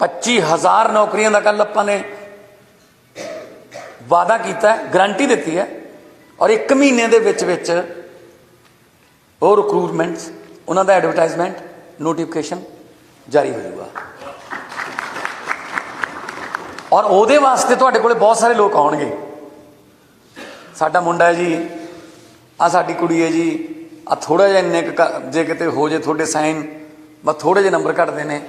25000 ਨੌਕਰੀਆਂ ਦਾ ਕੱਲ ਆਪਾਂ ਨੇ ਵਾਅਦਾ ਕੀਤਾ ਹੈ ਗਾਰੰਟੀ ਦਿੱਤੀ ਹੈ ਔਰ 1 ਮਹੀਨੇ ਦੇ ਵਿੱਚ ਵਿੱਚ ਉਹ ਰਿਕਰੂਟਮੈਂਟਸ ਉਹਨਾਂ ਦਾ ਐਡਵਰਟਾਈਜ਼ਮੈਂਟ ਨੋਟੀਫਿਕੇਸ਼ਨ ਜਾਰੀ ਹੋ ਜਾਊਗਾ। ਔਰ ਉਹਦੇ ਵਾਸਤੇ ਤੁਹਾਡੇ ਕੋਲੇ ਬਹੁਤ ਸਾਰੇ ਲੋਕ ਆਉਣਗੇ। ਸਾਡਾ ਮੁੰਡਾ ਹੈ ਜੀ ਆ ਸਾਡੀ ਕੁੜੀ ਹੈ ਜੀ ਆ ਥੋੜਾ ਜਿਹਾ ਇੰਨੇ ਕੁ ਕ- ਜੇ ਕਿਤੇ ਹੋ ਜੇ ਤੁਹਾਡੇ ਸਾਈਨ ਬਸ ਥੋੜੇ ਜਿਹੇ ਨੰਬਰ ਘਟਦੇ ਨੇ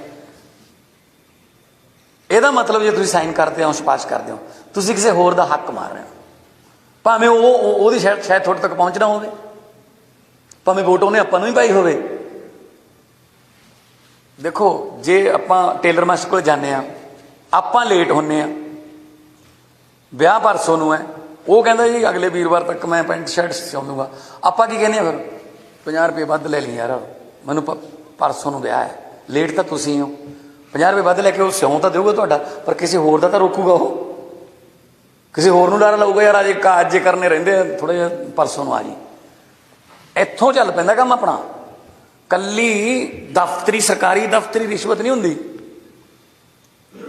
ਇਹਦਾ ਮਤਲਬ ਜੇ ਤੁਸੀਂ ਸਾਈਨ ਕਰਦੇ ਹੋ ਸਿਫਾਰਿਸ਼ ਕਰਦੇ ਹੋ, ਤੁਸੀਂ ਕਿਸੇ ਹੋਰ ਦਾ ਹੱਕ ਮਾਰ ਰਹੇ ਹੋ। ਭਾਵੇਂ ਉਹ ਉਹਦੀ ਸ਼ਾਇਦ ਸ਼ਾਇਦ ਤੁਹਾਡੇ ਤੱਕ ਪਹੁੰਚਣਾ ਹੋਵੇ। ਭਾਵੇਂ ਵੋਟ ਉਹਨੇ ਆਪਾਂ ਨੂੰ ਹੀ ਪਾਈ ਹੋਵੇ। ਦੇਖੋ, ਜੇ ਆਪਾਂ ਟੇਲਰ ਮਾਸਟਰ ਕੋਲ ਜਾਂਦੇ ਆ ਆਪਾਂ ਲੇਟ ਹੁੰਨੇ ਆ ਵਿਆਹ ਪਰਸੋਂ ਨੂੰ ਹੈ। ਉਹ ਕਹਿੰਦਾ ਜੀ, ਅਗਲੇ ਵੀਰਵਾਰ ਤੱਕ ਮੈਂ ਪੈਂਟ ਸ਼ਰਟ ਸਿਉਂ ਆਪਾਂ ਕੀ ਕਹਿੰਦੇ ਆ ਫਿਰ? 50 ਰੁਪਏ ਵੱਧ ਲੈ ਲਈ ਯਾਰ। ਮੈਨੂੰ ਪਰਸੋਂ ਨੂੰ ਵਿਆਹ ਹੈ। ਲੇਟ ਤਾਂ ਤੁਸੀਂ ਹੋ। 50 ਰੁਪਏ ਵੱਧ ਲੈ ਕੇ ਉਹ ਸਿਉਂ ਤਾਂ ਦੇਊਗਾ ਤੁਹਾਡਾ, ਪਰ ਕਿਸੇ ਹੋਰ ਦਾ ਤਾਂ ਰੋਕੂਗਾ ਉਹ। ਕਿਸੇ ਹੋਰ ਨੂੰ ਡਰ ਲਾਊਗਾ ਯਾਰ ਅਜੇ ਕਾਜ ਕਰਨੇ ਰਹਿੰਦੇ ਆ ਥੋੜੇ ਜਿਹਾ ਪਰਸੋਂ ਨੂੰ ਆ ਜੀ। ਇੱਥੋਂ ਚੱਲ ਪੈਂਦਾ ਕੰਮ ਆਪਣਾ। ਕੱਲੀ ਦਫ਼ਤਰੀ, ਸਰਕਾਰੀ ਦਫ਼ਤਰੀ ਰਿਸ਼ਵਤ ਨਹੀਂ ਹੁੰਦੀ।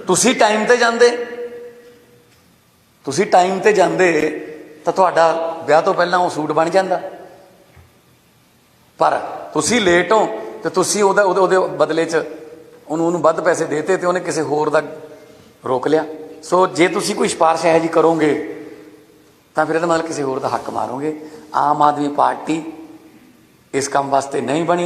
ਤੁਸੀਂ ਟਾਈਮ ਤੇ ਜਾਂਦੇ। ਤੁਸੀਂ ਟਾਈਮ ਤੇ ਜਾਂਦੇ, ਤਾਂ ਤੁਹਾਡਾ ਵਿਆਹ ਤੋਂ ਪਹਿਲਾਂ ਉਹ ਸੂਟ ਬਣ ਜਾਂਦਾ। ਪਰ ਤੁਸੀਂ ਲੇਟ ਹੋ, ਤੇ ਤੁਸੀਂ ਉਹਦਾ, ਉਹਦੇ ਉਹਦੇ ਬਦਲੇ 'ਚ ਉਹਨੂੰ ਉਹਨੂੰ ਵੱਧ ਪੈਸੇ ਦੇਤੇ ਤੇ ਉਹਨੇ ਕਿਸੇ ਹੋਰ ਦਾ ਰੋਕ ਲਿਆ। ਸੋ ਜੇ ਤੁਸੀਂ ਕੋਈ ਸਿਫਾਰਿਸ਼ ਹੈ ਜੀ ਕਰੋਗੇ, ਤਾਂ ਫਿਰ ਇਹਦਾ ਮਤਲਬ ਕਿਸੇ ਹੋਰ ਦਾ ਹੱਕ ਮਾਰੋਗੇ। ਆਮ ਆਦਮੀ ਪਾਰਟੀ ਇਸ ਕੰਮ ਵਾਸਤੇ ਨਹੀਂ ਬਣੀ।